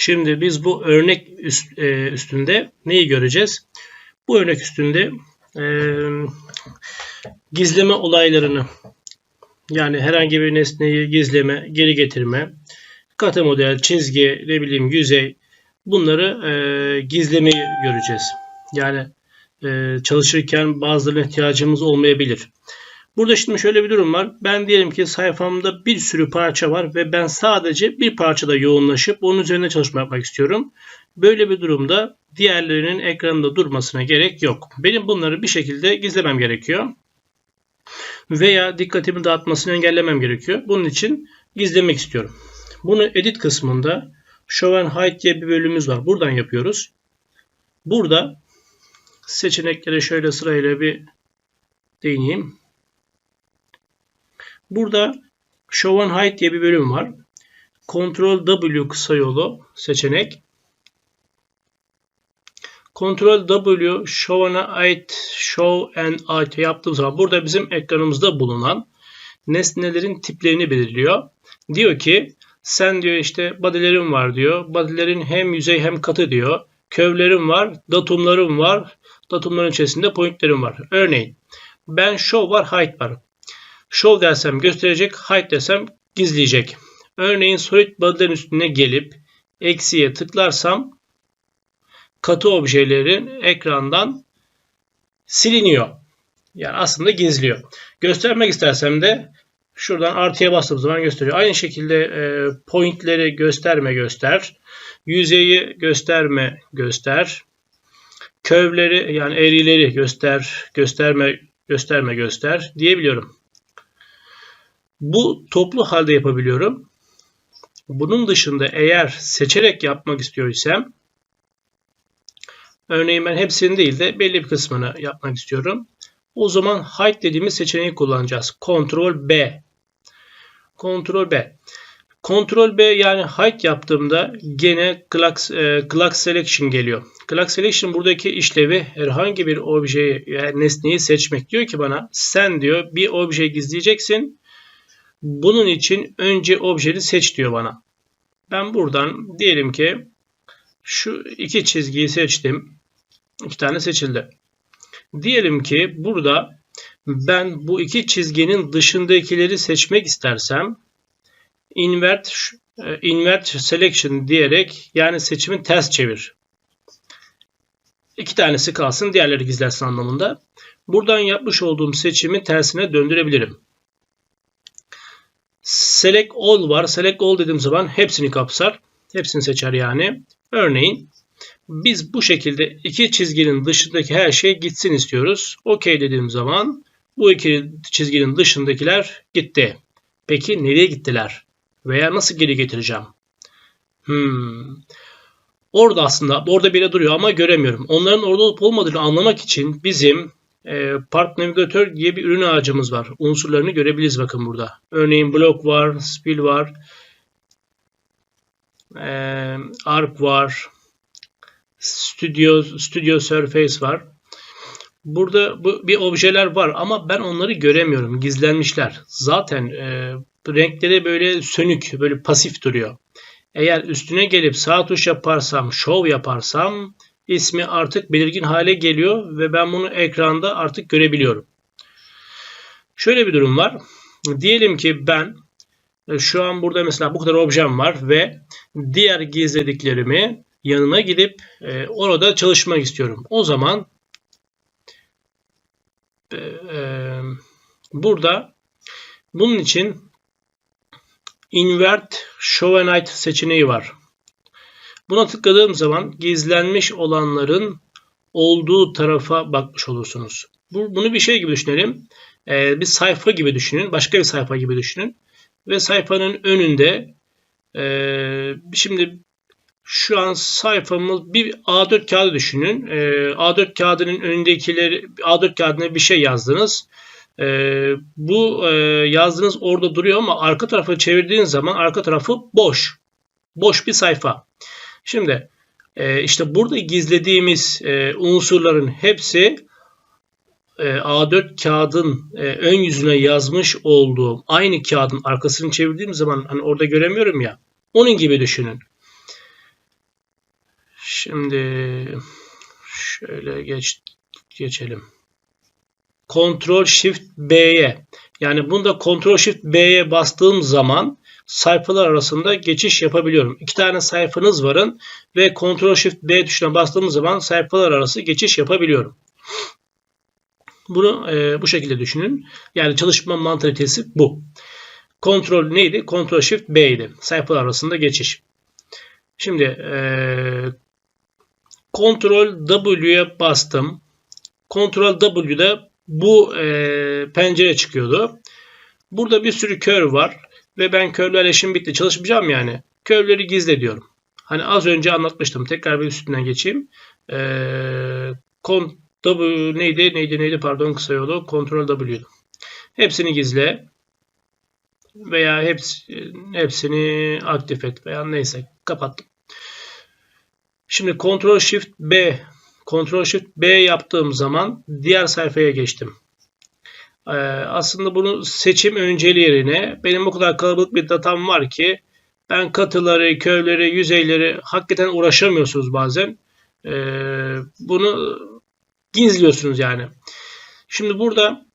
Şimdi biz bu örnek üst- e, üstünde neyi göreceğiz? Bu örnek üstünde e, gizleme olaylarını yani herhangi bir nesneyi gizleme, geri getirme, katı model, çizgi, ne bileyim yüzey bunları e, gizlemeyi göreceğiz. Yani e, çalışırken bazılarına ihtiyacımız olmayabilir. Burada şimdi şöyle bir durum var. Ben diyelim ki sayfamda bir sürü parça var ve ben sadece bir parçada yoğunlaşıp onun üzerine çalışma yapmak istiyorum. Böyle bir durumda diğerlerinin ekranında durmasına gerek yok. Benim bunları bir şekilde gizlemem gerekiyor. Veya dikkatimi dağıtmasını engellemem gerekiyor. Bunun için gizlemek istiyorum. Bunu edit kısmında Show and Hide diye bir bölümümüz var. Buradan yapıyoruz. Burada seçeneklere şöyle sırayla bir değineyim. Burada Show and Hide diye bir bölüm var. Ctrl W kısa yolu seçenek. Ctrl W Show and Hide, Show and Hide yaptığım zaman burada bizim ekranımızda bulunan nesnelerin tiplerini belirliyor. Diyor ki sen diyor işte body'lerin var diyor. Body'lerin hem yüzey hem katı diyor. Kövlerim var, datumlarım var. Datumların içerisinde pointlerim var. Örneğin ben show var, hide var. Show dersem gösterecek, hide desem gizleyecek. Örneğin solid body'lerin üstüne gelip eksiye tıklarsam katı objelerin ekrandan siliniyor. Yani aslında gizliyor. Göstermek istersem de şuradan artıya bastığım zaman gösteriyor. Aynı şekilde e, pointleri gösterme göster. Yüzeyi gösterme göster. Kövleri yani eğrileri göster, gösterme gösterme göster diyebiliyorum. Bu toplu halde yapabiliyorum. Bunun dışında eğer seçerek yapmak istiyorsam örneğin ben hepsini değil de belli bir kısmını yapmak istiyorum. O zaman hide dediğimiz seçeneği kullanacağız. Ctrl B. Ctrl B. Ctrl B yani hide yaptığımda gene clock, e, clock selection geliyor. Clock selection buradaki işlevi herhangi bir objeyi yani nesneyi seçmek. Diyor ki bana sen diyor bir obje gizleyeceksin. Bunun için önce objeni seç diyor bana. Ben buradan diyelim ki şu iki çizgiyi seçtim. İki tane seçildi. Diyelim ki burada ben bu iki çizginin dışındakileri seçmek istersem invert e, invert selection diyerek yani seçimi ters çevir. İki tanesi kalsın diğerleri gizlensin anlamında. Buradan yapmış olduğum seçimi tersine döndürebilirim. Select all var. Select all dediğim zaman hepsini kapsar. Hepsini seçer yani. Örneğin biz bu şekilde iki çizginin dışındaki her şey gitsin istiyoruz. OK dediğim zaman bu iki çizginin dışındakiler gitti. Peki nereye gittiler? Veya nasıl geri getireceğim? Hmm. Orada aslında orada bile duruyor ama göremiyorum. Onların orada olup olmadığını anlamak için bizim e, Part Navigator diye bir ürün ağacımız var. Unsurlarını görebiliriz bakın burada. Örneğin block var, spill var, e, arc var, studio, studio surface var. Burada bu, bir objeler var ama ben onları göremiyorum. Gizlenmişler. Zaten e, renkleri böyle sönük, böyle pasif duruyor. Eğer üstüne gelip sağ tuş yaparsam, show yaparsam ismi artık belirgin hale geliyor ve ben bunu ekranda artık görebiliyorum. Şöyle bir durum var. Diyelim ki ben e, şu an burada mesela bu kadar objem var ve diğer gizlediklerimi yanına gidip e, orada çalışmak istiyorum. O zaman e, burada bunun için Invert Show and Hide seçeneği var. Buna tıkladığım zaman gizlenmiş olanların olduğu tarafa bakmış olursunuz. Bu, bunu bir şey gibi düşünelim. Ee, bir sayfa gibi düşünün. Başka bir sayfa gibi düşünün. Ve sayfanın önünde e, şimdi şu an sayfamız bir A4 kağıdı düşünün. E, A4 kağıdının önündekileri A4 kağıdına bir şey yazdınız. E, bu e, yazdığınız orada duruyor ama arka tarafa çevirdiğiniz zaman arka tarafı boş. Boş bir sayfa. Şimdi e, işte burada gizlediğimiz e, unsurların hepsi e, A4 kağıdın e, ön yüzüne yazmış olduğum aynı kağıdın arkasını çevirdiğim zaman hani orada göremiyorum ya. Onun gibi düşünün. Şimdi şöyle geç geçelim. Ctrl Shift B'ye yani bunda Ctrl Shift B'ye bastığım zaman sayfalar arasında geçiş yapabiliyorum. İki tane sayfanız varın ve Ctrl Shift B tuşuna bastığım zaman sayfalar arası geçiş yapabiliyorum. Bunu e, bu şekilde düşünün. Yani çalışma mantalitesi bu. Kontrol neydi? Ctrl Shift B idi. Sayfalar arasında geçiş. Şimdi e, Ctrl W'ye bastım. Ctrl W'de bu e, pencere çıkıyordu. Burada bir sürü kör var ve ben körlerle işim bitti çalışmayacağım yani. Körleri gizle diyorum. Hani az önce anlatmıştım. Tekrar bir üstünden geçeyim. Ee, W neydi? Neydi? Neydi? Pardon kısa yolu. Ctrl W'ydu. Hepsini gizle veya hepsi, hepsini aktif et veya neyse kapattım. Şimdi Ctrl Shift B Ctrl Shift B yaptığım zaman diğer sayfaya geçtim. Ee, aslında bunu seçim önceli yerine benim o kadar kalabalık bir datam var ki ben katıları, köyleri, yüzeyleri hakikaten uğraşamıyorsunuz bazen. Ee, bunu gizliyorsunuz yani. Şimdi burada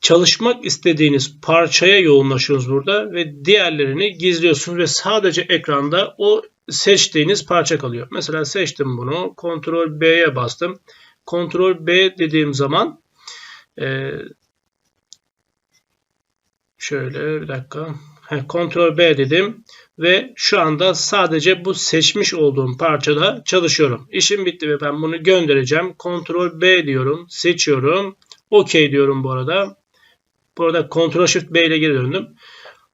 çalışmak istediğiniz parçaya yoğunlaşıyorsunuz burada ve diğerlerini gizliyorsunuz ve sadece ekranda o seçtiğiniz parça kalıyor. Mesela seçtim bunu. Ctrl B'ye bastım. Ctrl B dediğim zaman e, şöyle bir dakika. Ctrl B dedim ve şu anda sadece bu seçmiş olduğum parçada çalışıyorum. İşim bitti ve ben bunu göndereceğim. Ctrl B diyorum. Seçiyorum. OK diyorum bu arada. Burada Ctrl Shift B ile geri döndüm.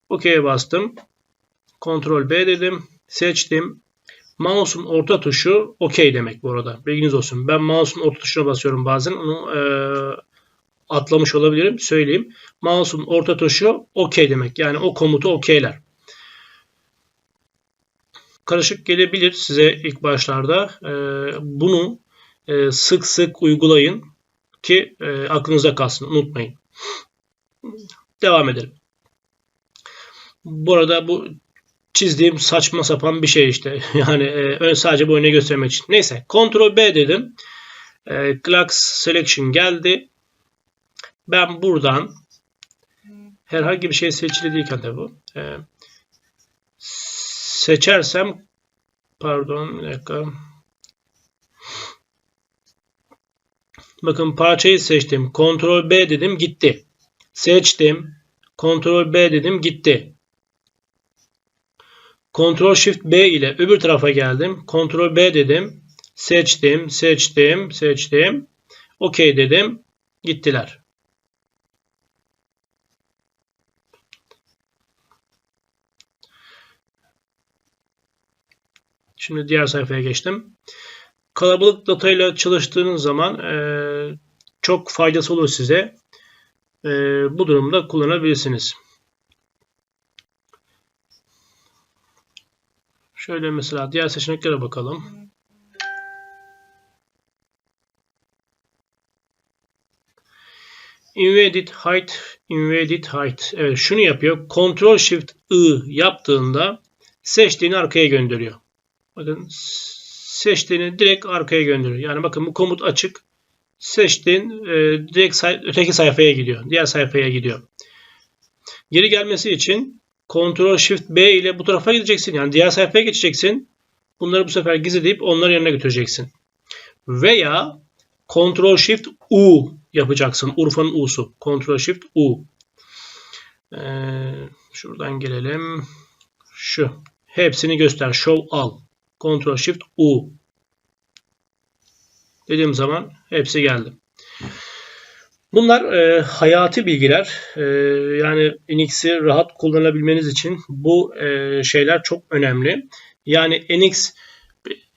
OK'ye bastım. Ctrl B dedim. Seçtim. Mouse'un orta tuşu OK demek bu arada. Bilginiz olsun. Ben mouse'un orta tuşuna basıyorum bazen. Onu atlamış olabilirim. Söyleyeyim. Mouse'un orta tuşu OK demek. Yani o komutu OK'ler. Karışık gelebilir size ilk başlarda. E, bunu e, sık sık uygulayın ki e, aklınıza kalsın. Unutmayın. Devam edelim. Bu arada bu çizdiğim saçma sapan bir şey işte. Yani e, sadece bu örneği göstermek için. Neyse. Ctrl B dedim. E, Selection geldi. Ben buradan herhangi bir şey seçili değilken de bu. E, seçersem pardon bir dakika. Bakın parçayı seçtim. Ctrl B dedim gitti. Seçtim. Ctrl B dedim gitti. Ctrl Shift B ile öbür tarafa geldim. Ctrl B dedim. Seçtim, seçtim, seçtim. OK dedim. Gittiler. Şimdi diğer sayfaya geçtim. Kalabalık datayla çalıştığınız zaman e, çok faydası olur size. E, bu durumda kullanabilirsiniz. Şöyle mesela diğer seçeneklere bakalım. Invalid height, invalid height. Evet şunu yapıyor. Ctrl Shift I yaptığında seçtiğini arkaya gönderiyor. Bakın seçtiğini direkt arkaya gönderiyor. Yani bakın bu komut açık. Seçtiğin e, direkt say öteki sayfaya gidiyor. Diğer sayfaya gidiyor. Geri gelmesi için Ctrl Shift B ile bu tarafa gideceksin. Yani diğer sayfaya geçeceksin. Bunları bu sefer gizleyip onları yerine götüreceksin. Veya Ctrl Shift U yapacaksın. Urfa'nın U'su. Ctrl Shift U. Ee, şuradan gelelim. Şu. Hepsini göster. Show all. Ctrl Shift U. Dediğim zaman hepsi geldi. Bunlar e, hayati bilgiler. E, yani NX'i rahat kullanabilmeniz için bu e, şeyler çok önemli. Yani NX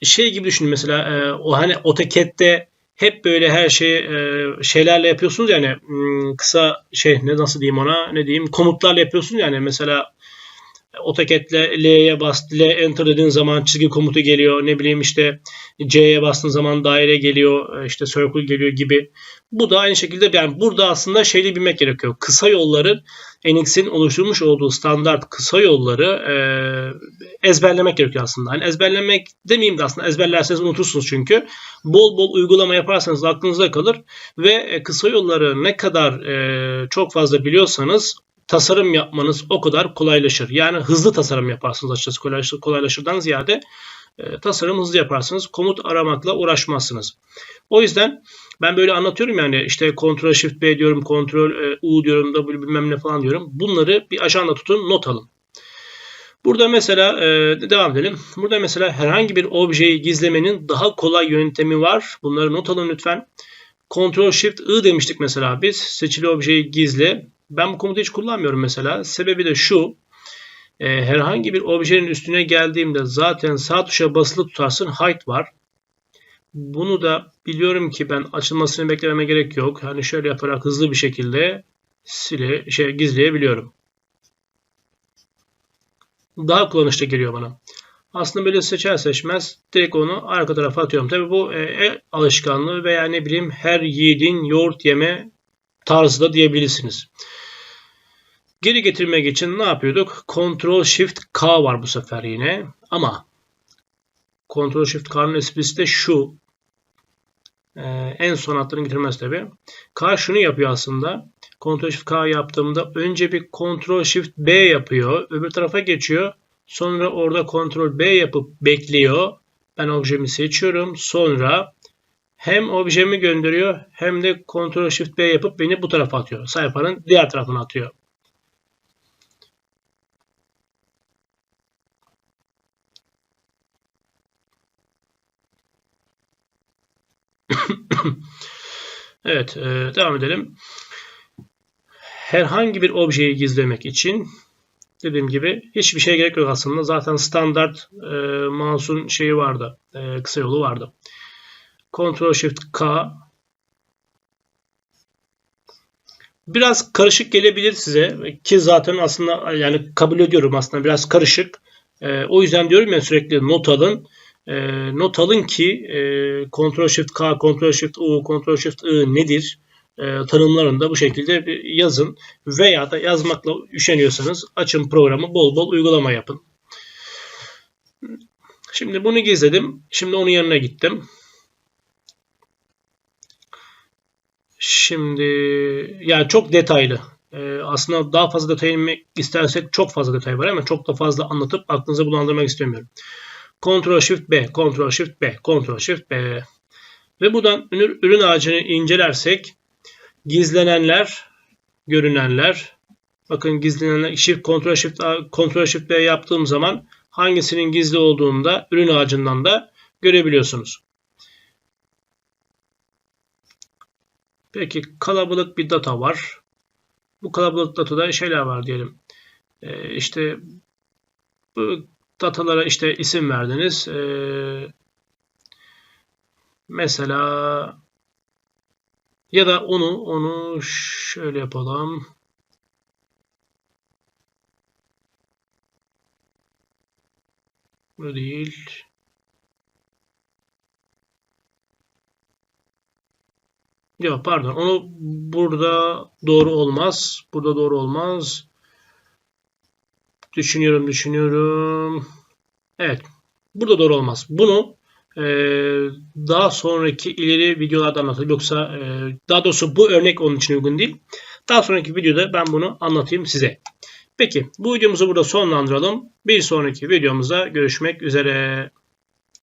şey gibi düşünün mesela e, o hani AutoCAD'de hep böyle her şeyi e, şeylerle yapıyorsunuz yani hmm, kısa şey ne nasıl diyeyim ona ne diyeyim komutlarla yapıyorsunuz yani mesela AutoCAD'le L'ye bas, L enter dediğin zaman çizgi komutu geliyor. Ne bileyim işte C'ye bastığın zaman daire geliyor, işte circle geliyor gibi. Bu da aynı şekilde yani burada aslında şeyi bilmek gerekiyor. Kısa yolları NX'in oluşturmuş olduğu standart kısa yolları e, ezberlemek gerekiyor aslında. Hani ezberlemek demeyeyim de aslında ezberlerseniz unutursunuz çünkü. Bol bol uygulama yaparsanız aklınızda kalır ve kısa yolları ne kadar e, çok fazla biliyorsanız tasarım yapmanız o kadar kolaylaşır. Yani hızlı tasarım yaparsınız açıkçası kolaylaşır, kolaylaşırdan ziyade e, tasarım hızlı yaparsınız. Komut aramakla uğraşmazsınız. O yüzden ben böyle anlatıyorum yani işte Ctrl Shift B diyorum, Ctrl e, U diyorum, W bilmem ne falan diyorum. Bunları bir ajanda tutun, not alın. Burada mesela e, devam edelim. Burada mesela herhangi bir objeyi gizlemenin daha kolay yöntemi var. Bunları not alın lütfen. Ctrl Shift I demiştik mesela biz. Seçili objeyi gizle. Ben bu komutu hiç kullanmıyorum mesela. Sebebi de şu. E, herhangi bir objenin üstüne geldiğimde zaten sağ tuşa basılı tutarsın hide var. Bunu da biliyorum ki ben açılmasını beklememe gerek yok. Hani şöyle yaparak hızlı bir şekilde sile, şey, gizleyebiliyorum. Daha kullanışlı geliyor bana. Aslında böyle seçer seçmez direkt onu arka tarafa atıyorum. Tabi bu e, el alışkanlığı veya ne bileyim her yiğidin yoğurt yeme tarzı da diyebilirsiniz. Geri getirmek için ne yapıyorduk? Ctrl Shift K var bu sefer yine. Ama Ctrl Shift K'nın esprisi de şu. Ee, en son hatların getirmez tabi. K şunu yapıyor aslında. Ctrl Shift K yaptığımda önce bir Ctrl Shift B yapıyor. Öbür tarafa geçiyor. Sonra orada Ctrl B yapıp bekliyor. Ben objemi seçiyorum. Sonra hem objemi gönderiyor hem de Ctrl Shift B yapıp beni bu tarafa atıyor. Sayfanın diğer tarafına atıyor. evet, e, devam edelim. Herhangi bir objeyi gizlemek için dediğim gibi hiçbir şey gerek yok aslında. Zaten standart e, mouse'un şeyi vardı. E, kısa yolu vardı. Ctrl Shift K Biraz karışık gelebilir size ki zaten aslında yani kabul ediyorum aslında biraz karışık. E, o yüzden diyorum ya sürekli not alın. E, not alın ki e, Ctrl Shift K, Ctrl Shift U, Ctrl Shift I nedir? E, tanımlarını da bu şekilde yazın. Veya da yazmakla üşeniyorsanız açın programı bol bol uygulama yapın. Şimdi bunu gizledim. Şimdi onun yanına gittim. Şimdi yani çok detaylı. Ee, aslında daha fazla detay inmek istersek çok fazla detay var ama çok da fazla anlatıp aklınıza bulandırmak istemiyorum. Ctrl Shift B, Ctrl Shift B, Ctrl Shift B. Ve buradan ürün, ağacını incelersek gizlenenler, görünenler. Bakın gizlenenler Shift Ctrl Shift Ctrl Shift B yaptığım zaman hangisinin gizli olduğunu da ürün ağacından da görebiliyorsunuz. Peki kalabalık bir data var. Bu kalabalık datada şeyler var diyelim. Ee, işte bu datalara işte isim verdiniz. Ee, mesela ya da onu onu şöyle yapalım. Bu değil. Yok pardon. Onu burada doğru olmaz. Burada doğru olmaz. Düşünüyorum düşünüyorum. Evet. Burada doğru olmaz. Bunu e, daha sonraki ileri videolarda anlatayım. Yoksa e, daha doğrusu bu örnek onun için uygun değil. Daha sonraki videoda ben bunu anlatayım size. Peki bu videomuzu burada sonlandıralım. Bir sonraki videomuzda görüşmek üzere.